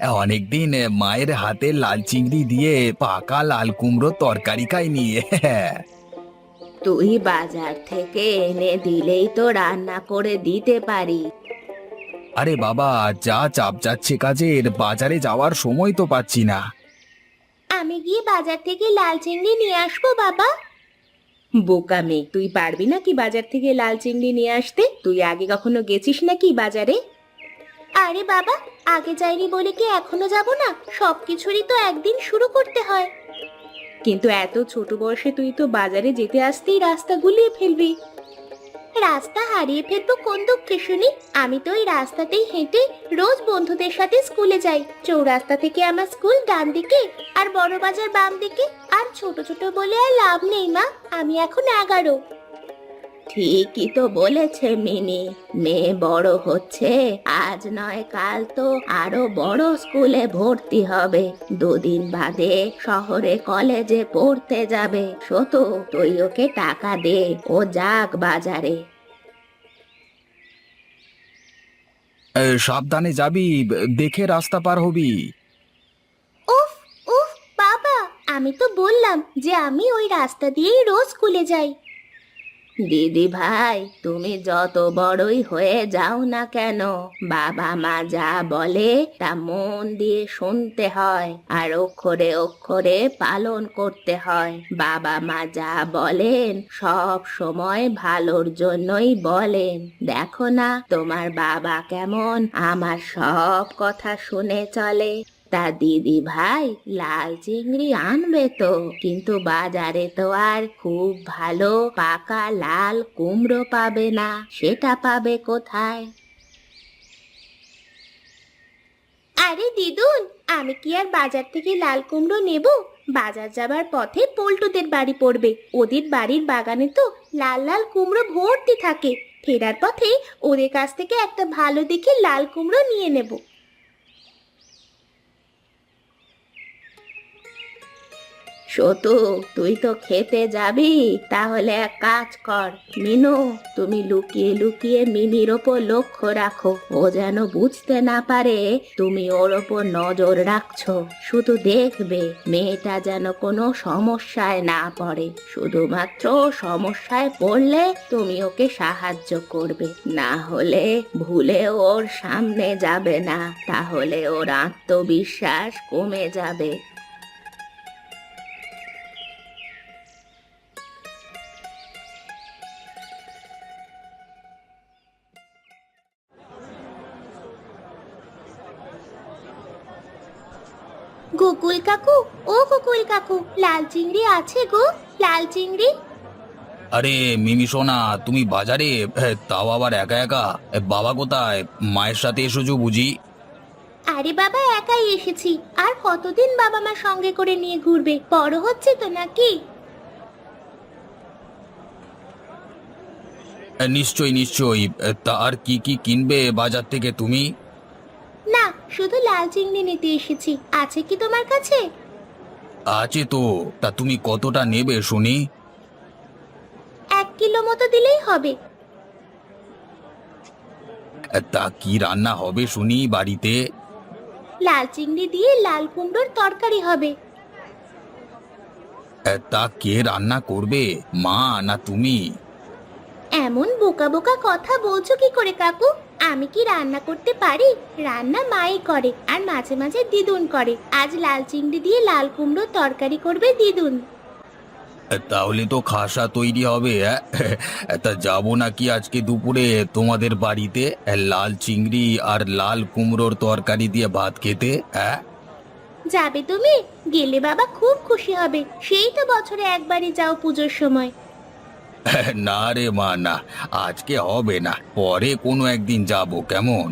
অনেকদিন মায়ের হাতে লাল চিংড়ি দিয়ে পাকা লাল কুমড়ো তরকারি খাইনি। তুই বাজার থেকে এনে দিলেই তো রান্না করে দিতে পারি। আরে বাবা যা চাপ যাচ্ছে কাজের বাজারে যাওয়ার সময় তো পাচ্ছি না। আমি গিয়ে বাজার থেকে লাল চিংড়ি নিয়ে আসব বাবা। বোকা মেয়ে তুই পারবি নাকি বাজার থেকে লাল চিংড়ি নিয়ে আসতে? তুই আগে কখনো গেছিস নাকি বাজারে? আরে বাবা আগে যাইনি বলে কি এখনও যাব না? সবকিছুরই তো একদিন শুরু করতে হয়। কিন্তু এত ছোট বয়সে তুই তো বাজারে যেতে আসতেই রাস্তা গুলিয়ে ফেলবি। রাস্তা হারিয়ে ফেলব কোন দুঃখে শুনি? আমি তো ওই রাস্তাতেই হেঁটে রোজ বন্ধুদের সাথে স্কুলে যাই। চৌরাস্তা থেকে আমার স্কুল ডান দিকে আর বড় বাজার বাম দিকে। আর ছোট ছোট বলে আর লাভ নেই মা। আমি এখন এগারো। ঠিকই তো বলেছে মিনি। মেয়ে বড় হচ্ছে আজ নয় কাল তো আরও বড় স্কুলে ভর্তি হবে। দুদিন বাদে শহরে কলেজে পড়তে যাবে। শতু তুই ওকে টাকা দে ও যাক বাজারে। এ, সাবধানে যাবি দেখে রাস্তা পার হবি। উফ উফ বাবা আমি তো বললাম যে আমি ওই রাস্তা দিয়েই রোজ স্কুলে যাই। দিদি ভাই, তুমি যত বড়ই হয়ে যাও না কেন, বাবা মা যা বলে তা মন দিয়ে শুনতে হয় আর অক্ষরে অক্ষরে পালন করতে হয়। বাবা মা যা বলেন, সব সময় ভালোর জন্যই বলেন। দেখো না, তোমার বাবা কেমন, আমার সব কথা শুনে চলে। তা দিদি ভাই, লাল চিংড়ি আনবে তো। কিন্তু বাজারে তো আর খুব ভালো পাকা লাল কুমড়ো পাবে না, সেটা পাবে কোথায়? আরে দিদুন, আমি কি আর বাজার থেকে লাল কুমড়ো নেব? বাজার যাবার পথে পল্টুদের বাড়ি পড়বে। ওদের বাড়ির বাগানে তো লাল লাল কুমড়ো ভর্তি থাকে। ফেরার পথে ওদের কাছ থেকে একটা ভালো দেখে লাল কুমড়ো নিয়ে নেব। সতু তুই তো খেতে যাবি, তাহলে এক কাজ কর। মিনু, তুমি লুকিয়ে লুকিয়ে মিনির ওপর লক্ষ্য রাখো। ও যেন বুঝতে না পারে তুমি ওর ওপর নজর রাখছো। শুধু দেখবে, মেয়েটা যেন কোনো সমস্যায় না পড়ে। শুধুমাত্র সমস্যায় পড়লে তুমি ওকে সাহায্য করবে। না হলে ভুলে ওর সামনে যাবে না। তাহলে ওর আত্মবিশ্বাস কমে যাবে। গোকুল কাকু ও গোকুল কাকু লাল চিংড়ি আছে গো লাল চিংড়ি। আরে মিমি সোনা তুমি বাজারে? এ, তাও আবার একা একা? এ, বাবা কোথায়? মায়ের সাথে এসেছ বুঝি? আরে বাবা একাই এসেছি। আর কতদিন বাবা মা সঙ্গে করে নিয়ে ঘুরবে? বড় হচ্ছে তো নাকি? এ, নিশ্চয়ই নিশ্চয়ই। এ, তা আর কি কি কিনবে বাজার থেকে তুমি? না শুধু লাল চিংড়ি নিতে এসেছি। আছে কি তোমার কাছে? আছে তো। তা তুমি কতটা নেবে শুনি? এক কিলো মতো দিলেই হবে। তা কি রান্না হবে শুনি বাড়িতে? লাল চিংড়ি দিয়ে লাল কুমড়োর তরকারি হবে। তা কে রান্না করবে মা না তুমি? এমন বোকা বোকা কথা বলছো কি করে কাকু? আমি কি রান্না করতে পারি? রান্না মাই করে আর মাঝে মাঝে দিদুন করে। আজ লাল চিংড়ি দিয়ে লাল কুমড়োর তরকারি করবে দিদুন। তাহলে তো খাসা তৈরি হবে? তা যাব নাকি আজকে দুপুরে তোমাদের বাড়িতে? লাল চিংড়ি আর লাল কুমড়োর তরকারি দিয়ে ভাত খেতে হ্যাঁ যাবে তুমি? গেলে বাবা খুব খুশি হবে। সেই তো বছরে একবারই যাও পুজোর সময়। না রে মা না। আজকে হবে না। পরে কোনো একদিন যাব কেমন?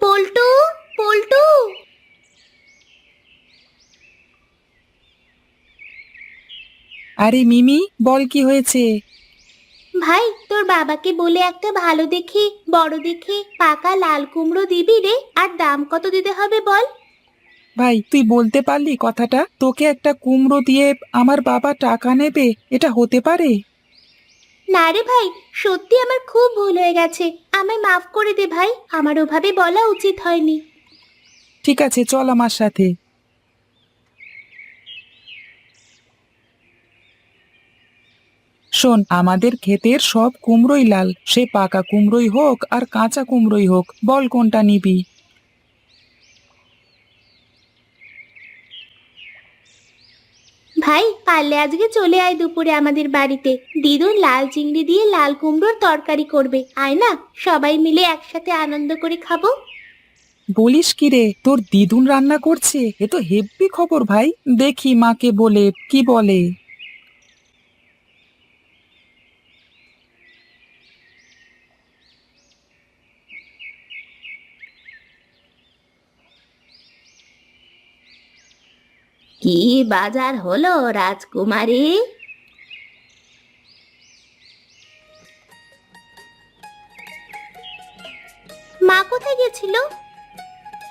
পল্টু পল্টু। আরে মিমি বল কি হয়েছে? ভাই তোর বাবাকে বলে একটা ভালো দেখে বড় দেখে পাকা লাল কুমড়ো দিবি রে? আর দাম কত দিতে হবে বল? ভাই তুই বলতে পারলি কথাটা? তোকে একটা কুমড়ো দিয়ে আমার বাবা টাকা নেবে এটা হতে পারে? না রে ভাই সত্যি আমার খুব ভুল হয়ে গেছে। আমায় মাফ করে দে ভাই আমার ওভাবে বলা উচিত হয়নি। ঠিক আছে চল আমার সাথে। শোন আমাদের ক্ষেতের সব কুমড়োই লাল। সে পাকা কুমড়োই হোক আর কাঁচা কুমড়োই হোক বল কোনটা নিবি? ভাই, পারলে আজকে চলে আয় দুপুরে আমাদের বাড়িতে। দিদুন লাল চিংড়ি দিয়ে লাল কুমড়োর তরকারি করবে। আয় না, সবাই মিলে একসাথে আনন্দ করে খাব। বলিস কি রে, তোর দিদুন রান্না করছে? এ তো হেব্বি খবর ভাই। দেখি মাকে বলে, কি বলে? কি বাজার হলো রাজকুমারী? মা কোথায় গেছিল?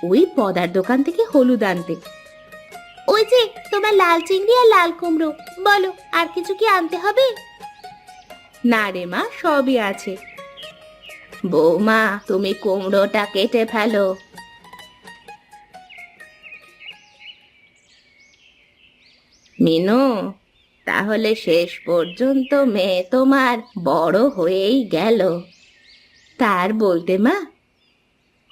ওই পদার দোকান থেকে হলুদ আনতে। ওই যে তোমার লাল চিংড়ি আর লাল কুমড়ো। বলো আর কিছু কি আনতে হবে? না রে মা সবই আছে। বৌমা তুমি কুমড়োটা কেটে ফেলো। মিনু, তাহলে শেষ পর্যন্ত মেয়ে তোমার বড় হয়েই গেল। তার বলতে মা,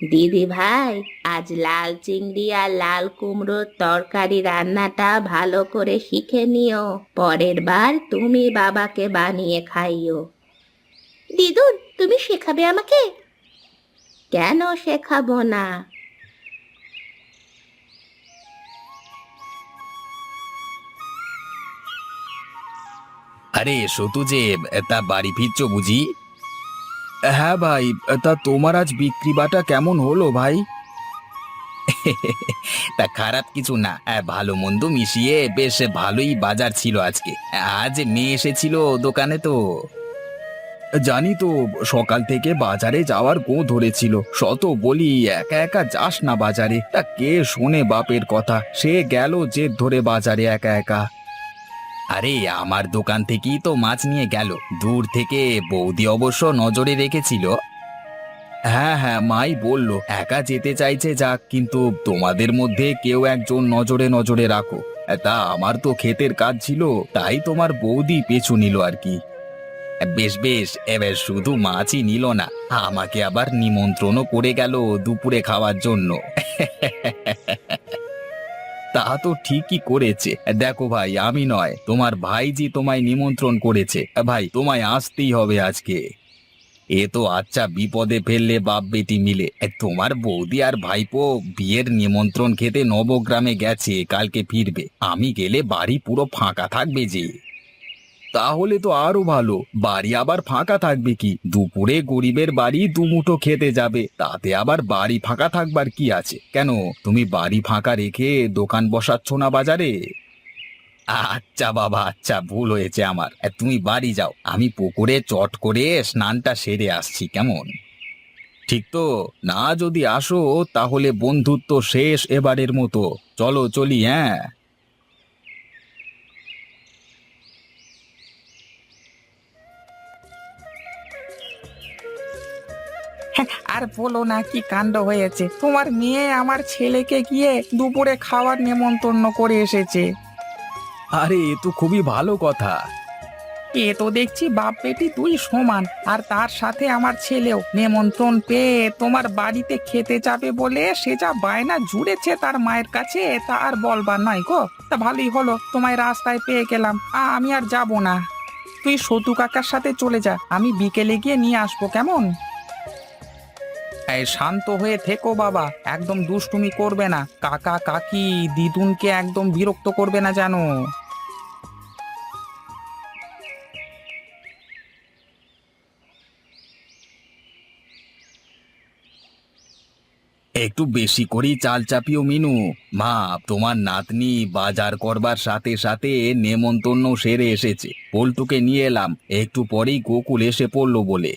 দিদি ভাই, আজ লাল চিংড়ি আর লাল কুমড়োর তরকারি রান্নাটা ভালো করে শিখে নিও। পরের বার তুমি বাবাকে বানিয়ে খাইও। দিদুন, তুমি শেখাবে আমাকে? কেন শেখাবো না? আরে সতু যে, তা বাড়ি ফিরছো বুঝি? হ্যাঁ ভাই, তা তোমার আজ বিক্রি বাটা কেমন হলো ভাই? তা খারাপ কিছু না ভালো মন্দ মিশিয়ে বেশ ভালোই বাজার ছিল আজকে। আজ মেয়ে এসেছিল দোকানে তো। জানি তো, সকাল থেকে বাজারে যাওয়ার গো ধরেছিল। শত বলি, একা একা যাস না বাজারে। তা কে শোনে বাপের কথা? সে গেল জেদ ধরে বাজারে একা একা। আরে, আমার দোকান থেকেই তো মাছ নিয়ে গেল। দূর থেকে বৌদি অবশ্য নজরে রেখেছিল। হ্যাঁ হ্যাঁ মাই বলল, একা যেতে চাইছে যাক, কিন্তু তোমাদের মধ্যে কেউ একজন নজরে নজরে রাখো। তা আমার তো ক্ষেতের কাজ ছিল, তাই তোমার বৌদি পেছু নিল আর কি। বেশ বেশ, এবার শুধু মাছই নিল না, আমাকে আবার নিমন্ত্রণও করে গেল দুপুরে খাওয়ার জন্য। তা তো ঠিকই করেছে। দেখো ভাই, আমি নয়, তোমার ভাইজি তোমায় নিমন্ত্রণ করেছে। ভাই, তোমায় আসতেই হবে আজকে। এ তো আচ্ছা বিপদে ফেললে বাপ বেটি মিলে। তোমার বৌদি আর ভাইপো বিয়ের নিমন্ত্রণ খেতে নবগ্রামে গেছে, কালকে ফিরবে। আমি গেলে বাড়ি পুরো ফাঁকা থাকবে যে। তাহলে তো আরও ভালো। বাড়ি আবার ফাঁকা থাকবে কি? দুপুরে গরিবের বাড়ি দুমুঠো খেতে যাবে, তাতে আবার বাড়ি ফাঁকা থাকবার কি আছে? কেন? তুমি বাড়ি ফাঁকা রেখে দোকান বসাচ্ছ না বাজারে? আচ্ছা বাবা আচ্ছা ভুল হয়েছে আমার। তুমি বাড়ি যাও। আমি পুকুরে চট করে স্নানটা সেরে আসছি, কেমন? ঠিক তো? না যদি আসো, তাহলে বন্ধুত্ব শেষ এবারের মতো। চলো, চলি হ্যাঁ? আর বলো না কি কাণ্ড হয়েছে। তোমার মেয়ে আমার ছেলেকে গিয়ে দুপুরে খাওয়ার নেমন্তন্ন করে এসেছে। আরে এ তো খুবই ভালো কথা। এ তো দেখছি বাপ বেটি তুই সমান আর তার সাথে আমার ছেলেও। নিমন্ত্রণ পেয়ে তোমার বাড়িতে খেতে যাবে বলে সে যা বায়না জুড়েছে তার মায়ের কাছে তা আর বলবার নয় গো। তা ভালোই হলো তোমায় রাস্তায় পেয়ে গেলাম। আ, আমি আর যাব না। তুই সতু কাকার সাথে চলে যা আমি বিকেলে গিয়ে নিয়ে আসব কেমন? এই শান্ত হয়ে থেকো বাবা, একদম দুষ্টুমি করবে না। কাকা, কাকি, দিদুনকে একদম বিরক্ত করবে না জানো? একটু বেশি করেই চাল চাপিও মিনু। মা, তোমার নাতনি বাজার করবার সাথে সাথে নেমন্তন্ন সেরে এসেছে। পল্টুকে নিয়ে এলাম। একটু পরেই গোকুল এসে পড়ল বলে।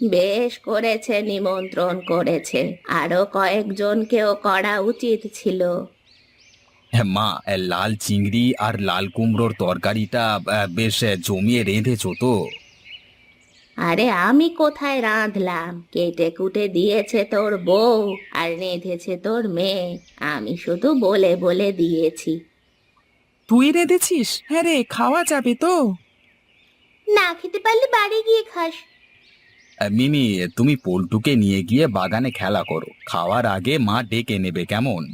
বেশ করেছে নিমন্ত্রণ করেছে। আরও কয়েকজনকেও করা উচিত ছিল। হ্যাঁ, মা লাল চিংড়ি আর লাল কুমড়োর তরকারিটা আহ, বেশ জমিয়ে রেঁধেছো তো। আরে আমি কোথায় রাঁধলাম? কেটে কুটে দিয়েছে তোর বউ আর রেঁধেছে তোর মেয়ে। আমি শুধু বলে বলে দিয়েছি। তুই রেঁধেছিস? হ্যাঁ রে খাওয়া যাবে তো। না খেতে পারলে বাড়ি গিয়ে খাস। মিমি তুমি পল্টুকে নিয়ে গিয়ে বাগানে খেলা করো। খাওয়ার আগে মা ডেকে নেবে কেমন?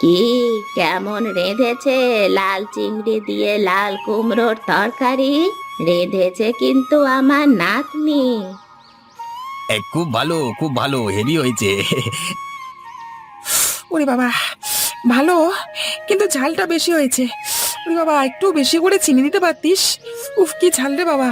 কি কেমন রেঁধেছে লাল চিংড়ি দিয়ে লাল কুমড়োর তরকারি? রেঁধেছে কিন্তু আমার নাতনি। এ, খুব ভালো খুব ভালো হেভি হয়েছে। ওরে বাবা ভালো কিন্তু ঝালটা বেশি হয়েছে। বাবা একটু বেশি করে চিনি দিতে পারতিস? উফ কি ঝাল রে বাবা।